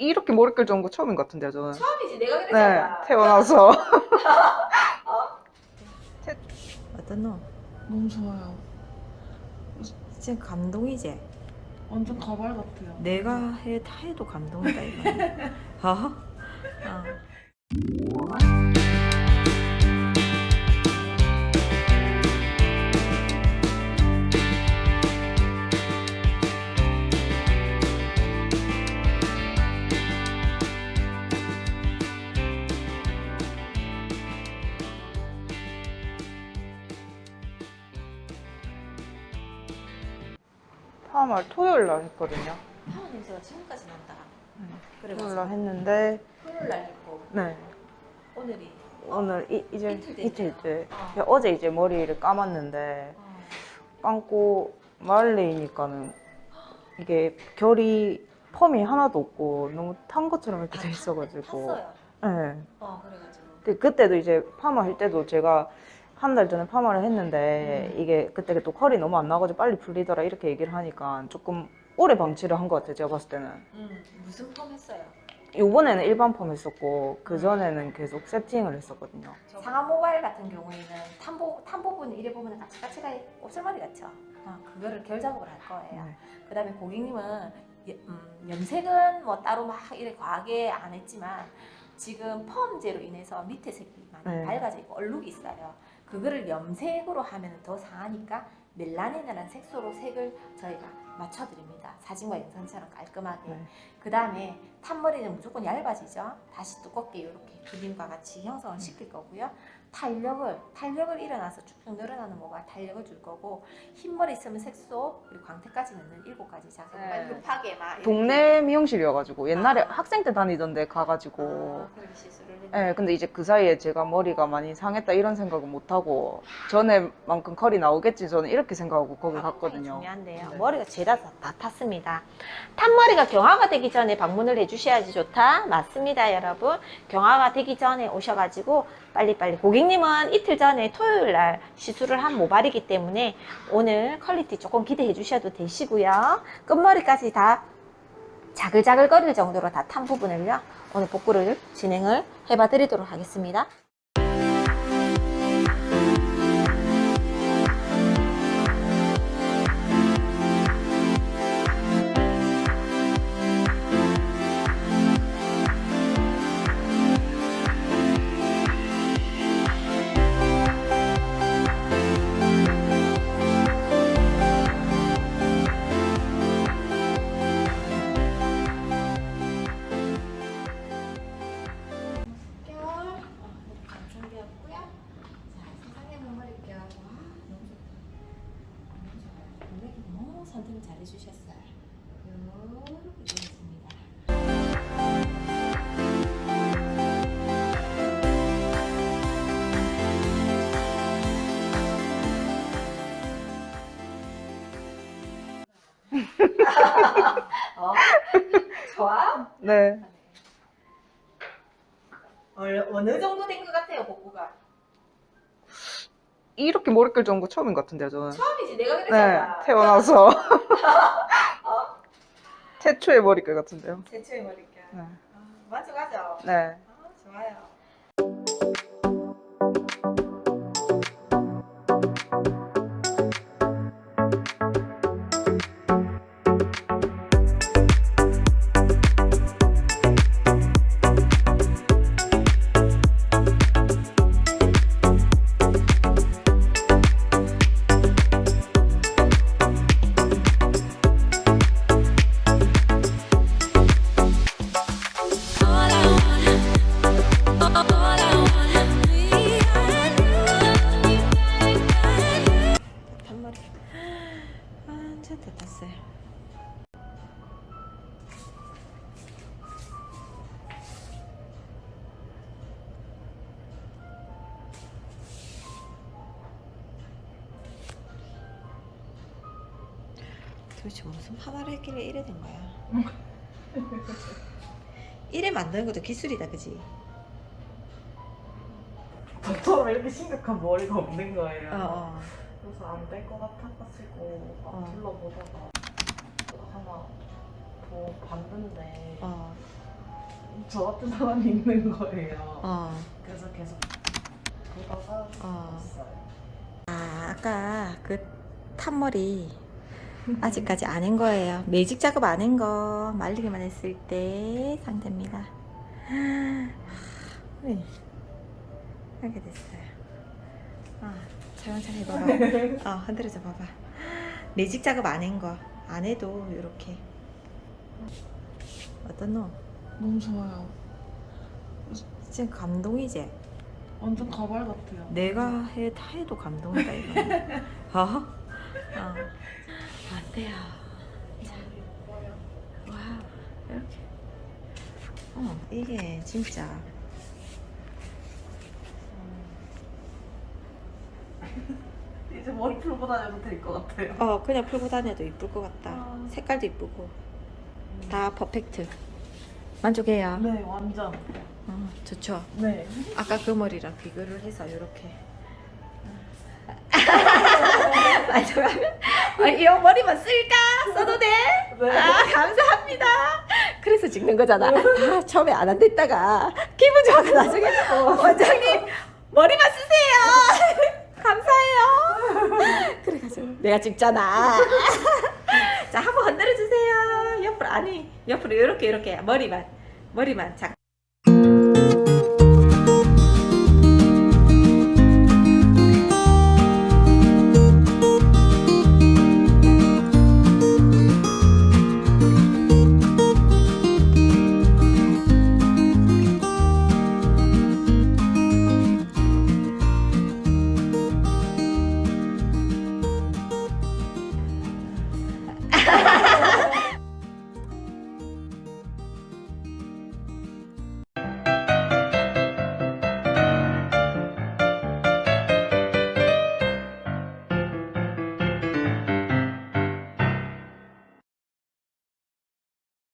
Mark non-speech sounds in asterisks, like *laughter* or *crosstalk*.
이렇게 머리결 좋은 거 처음인 것 같은데요, 저는. 처음이지 내가 네, 그랬잖아. 태어나서. *laughs* 어떠노? 너무 좋아요. 지금 감동이지? 완전 가발 같아요. 내가 해, 다 해도 감동이다 이거. *laughs* 어? 어. 파마를 토요일 날 했거든요. 파마 냄새가 지금까지 난다. 토요일 그래가지고 날 했는데, 토요일 날 했고 네. 오늘이 오늘 이, 이제 이틀 됐네. 이틀째. 어. 어제 이제 머리를 감았는데, 어. 감고 말레이니까는 이게 결이 펌이 하나도 없고 너무 탄 것처럼 이렇게 돼 있어가지고. 탔어요. 네. 어 그래가지고 그- 그때도 이제 파마 할 때도 제가 한 달 전에 파마를 했는데 음. 이게 그때 또 컬이 너무 안 나가지고 빨리 풀리더라 이렇게 얘기를 하니까 조금 오래 방치를 한 것 같아요 제가 봤을 때는 음, 무슨 펌 했어요? 요번에는 일반 펌 했었고 그 전에는 계속 세팅을 했었거든요 상하 모바일 같은 경우에는 탄보 탄부분 이래 보면 까치까치가 옵설머리 같죠. 어, 그거를 결 작업을 할 거예요. 네. 그 다음에 고객님은 예- 음, 염색은 뭐 따로 막 이래 과하게 안 했지만 지금 펌제로 인해서 밑에 색이 많이 네. 밝아져 있고 얼룩이 있어요. 그거를 염색으로 하면 더 상하니까 멜라닌이라는 색소로 색을 저희가 맞춰드립니다. 사진과 영상처럼 깔끔하게. 네. 그 다음에 탄머리는 무조건 얇아지죠. 다시 두껍게 이렇게 그림과 같이 형성을 네. 시킬 거고요. 탄력을 탄력을 일어나서 쭉쭉 늘어나는 모가 탄력을 줄 거고 흰머리 있으면 색소 그리고 광택까지 넣는 일곱 가지 작업을 네. 급하게 막 동네 미용실이어가지고 옛날에 아. 학생 때 다니던데 가가지고 아, 네, 근데 이제 그 사이에 제가 머리가 많이 상했다 이런 생각은 못하고 전에만큼 컬이 나오겠지 저는 이렇게 생각하고 거기 갔거든요 중요한데요. 네. 머리가 죄다 다, 다 탔습니다. 탄머리가 경화가 되기 전에 방문을 해주셔야지 좋다. 맞습니다, 여러분. 경화가 되기 전에 오셔가지고 빨리빨리 고객님은 이틀 전에 토요일 날 시술을 한 모발이기 때문에 오늘 퀄리티 조금 기대해 주셔도 되시고요. 끝머리까지 다 자글자글 거릴 정도로 다 탄 부분을요. 오늘 복구를 진행을 해봐 드리도록 하겠습니다. 너무 선택 잘 해주셨어요. 이렇게 되었습니다. *laughs* 어, 좋아? 네. 어느, 어느 정도 된 것 같아요, 복구가? 이렇게 머리결 좋은 거 처음인 것 같은데요 저는 처음이지, 내가 네 그랬잖아. 태어나서 *laughs* *laughs* 최초의 머리결 같은데요 제초의 머릿결. 네. 아, 맞아, 맞아. 네. 아, 좋아요. 도대체 무슨 파마를 했길래 이래 된 거야? *laughs* 이래 만드는 것도 기술이다, 그지? 저처럼 이렇게 심각한 머리가 없는 거예요. 어, 어. 그래서 안 될 것 같아가지고 막 어. 둘러보다가 하나 더 봤는데 어. 저 같은 사람이 있는 거예요. 어. 그래서 계속 보다가 어. 봤어요. 아, 아까 그 탑머리 아직까지 안 한 거예요. 매직 작업 안 한 거 말리기만 했을 때 상태입니다. 네. 하게 됐어요. 아, 천천히 해봐봐. *laughs* 어, 흔들어줘 봐봐. 매직 작업 안 한 거. 안 해도 이렇게. 어떤 놈? 너무 좋아요. 지금 감동이지? 완전 가발 같아요. 내가 해, 다 해도 감동이다 이거. *laughs* 어? 어. 어때요? 자. 와우 이렇게. 어 이게 진짜. *laughs* 이제 머리 풀고 다녀도 될 것 같아요. 어 그냥 풀고 다녀도 이쁠 것 같다. 아. 색깔도 이쁘고 다 퍼펙트. 만족해요. 네, 완전. 어, 좋죠. 네. 아까 그 머리랑 비교를 해서 이렇게. 만족하면 *laughs* 어, 이 머리만 쓸까? 써도 돼? 네. 아, 감사합니다. 그래서 찍는 거잖아. 다 처음에 안 한댔다가 기분 좋아서 나중에 원장님 머리만 쓰세요. *laughs* 감사해요. 그래가지고 내가 찍잖아. 자, 한번 흔들어 주세요. 옆으로 아니 옆으로 이렇게 이렇게 머리만 머리만 자